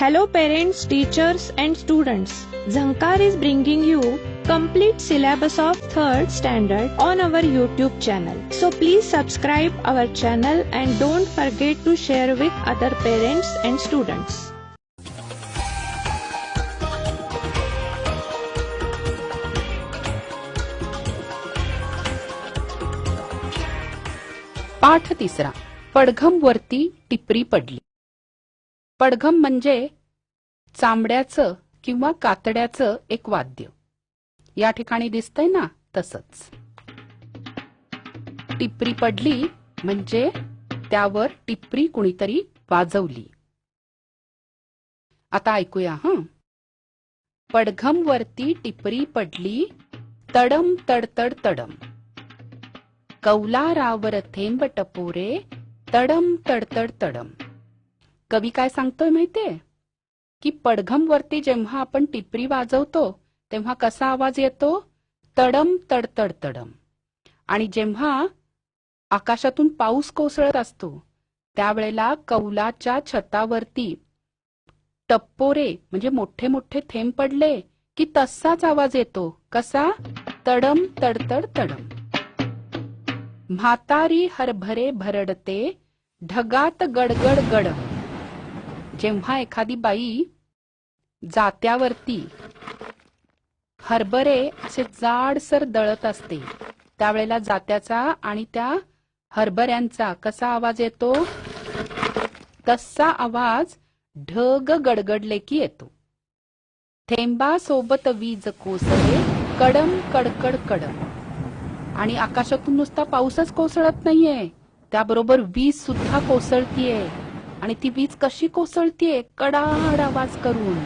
Hello parents, teachers and students. Zankar is bringing you complete syllabus of 3rd standard on our YouTube channel. So please subscribe our channel and don't forget to share with other parents and students. पाठ तिसरा पडघम वरती टिपरी पडली पडघम म्हणजे चांबड्याचं किंवा कातड्याचं एक वाद्य. या ठिकाणी दिसतंय ना तसंच. टिपरी पडली म्हणजे त्यावर टिपरी कुणीतरी वाजवली. आता ऐकूया हं. पडघम वरती टिपरी पडली तडम तडतड तडम. कौलारावर थेंब टपोरे तडम तडतड तडम. कवी काय सांगतोय माहितीये? की पडघम वरती जेव्हा आपण टिपरी वाजवतो तेव्हा कसा आवाज येतो? तडम तडतड तडम. आणि जेव्हा आकाशातून पाऊस कोसळत असतो त्यावेळेला कौलाच्या छतावरती टप्पोरे म्हणजे मोठे मोठे थेंब पडले की तसाच आवाज येतो. कसा? तडम तडतड तडम. म्हातारी हरभरे भरडते ढगात गडगड गडम. जेव्हा एखादी बाई जात्यावरती हरभरे असे जाडसर दळत असते त्यावेळेला जात्याचा आणि त्या हरभऱ्यांचा कसा आवाज येतो? तसा आवाज ढग गडगडले की येतो. थेंबा सोबत वीज कोसळे कडम कडकड कडम. आणि आकाशातून नुसता पाऊसच कोसळत नाहीये. त्याबरोबर वीज सुद्धा कोसळतीये. आणि ती वीज कशी कोसळतीये? कडाड आवाज करून.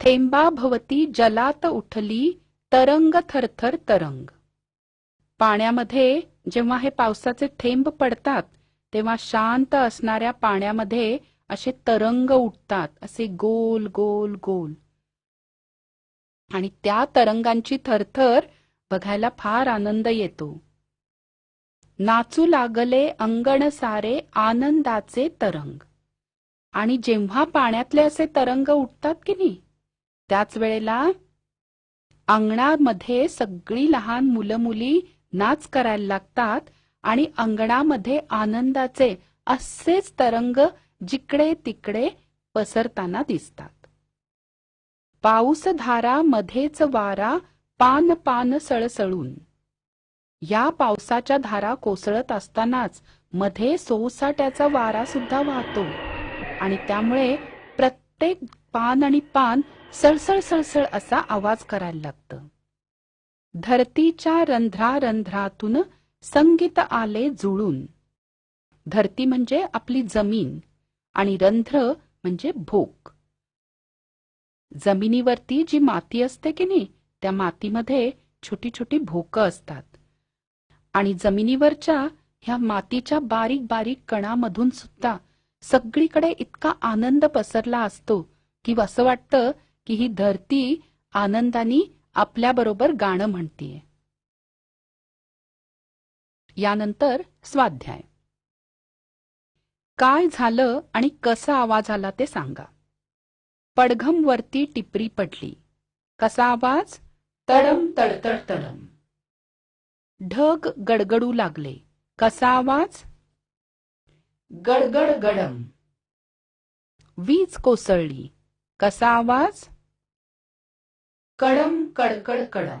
थेंबा भवती जलात उठली तरंग थरथर तरंग. पाण्यामध्ये जेव्हा हे पावसाचे थेंब पडतात तेव्हा शांत असणाऱ्या पाण्यामध्ये असे तरंग उठतात असे गोल गोल गोल. आणि त्या तरंगांची थरथर बघायला फार आनंद येतो. नाचू लागले अंगण सारे आनंदाचे तरंग. आणि जेव्हा पाण्यातले असे तरंग उठतात की नाही त्याच वेळेला अंगणामध्ये सगळी लहान मुलं मुली नाच करायला लागतात आणि अंगणामध्ये आनंदाचे असेच तरंग जिकडे तिकडे पसरताना दिसतात. पाऊस धारा मध्येच वारा पान पान सळसळून. या पावसाच्या धारा कोसळत असतानाच मध्ये सोसाट्याचा वारा सुद्धा वाहतो. आणि त्यामुळे प्रत्येक पान आणि पान सळसळ सळसळ असा आवाज करायला लागत. धरतीच्या रंध्रा रंध्रातून संगीत आले जुळून. धरती म्हणजे आपली जमीन आणि रंध्र म्हणजे भोक. जमिनीवरती जी माती असते की नाही त्या मातीमध्ये छोटी छोटी भोकं असतात. आणि जमिनीवरच्या ह्या मातीच्या बारीक बारीक कणामधून सुद्धा सगळीकडे इतका आनंद पसरला असतो की असं वाटतं की ही धरती आनंदानी आपल्याबरोबर गाणं म्हणतीये. यानंतर स्वाध्याय. काय झालं आणि कसा आवाज आला ते सांगा. पडघम वरती टिपरी पडली. कसा आवाज? तडम तडतड तडम. ढग गडगडू लागले. कसा आवाज? गडगड गडम. वीज कोसळली. कसा आवाज? कडम कडकड कडम.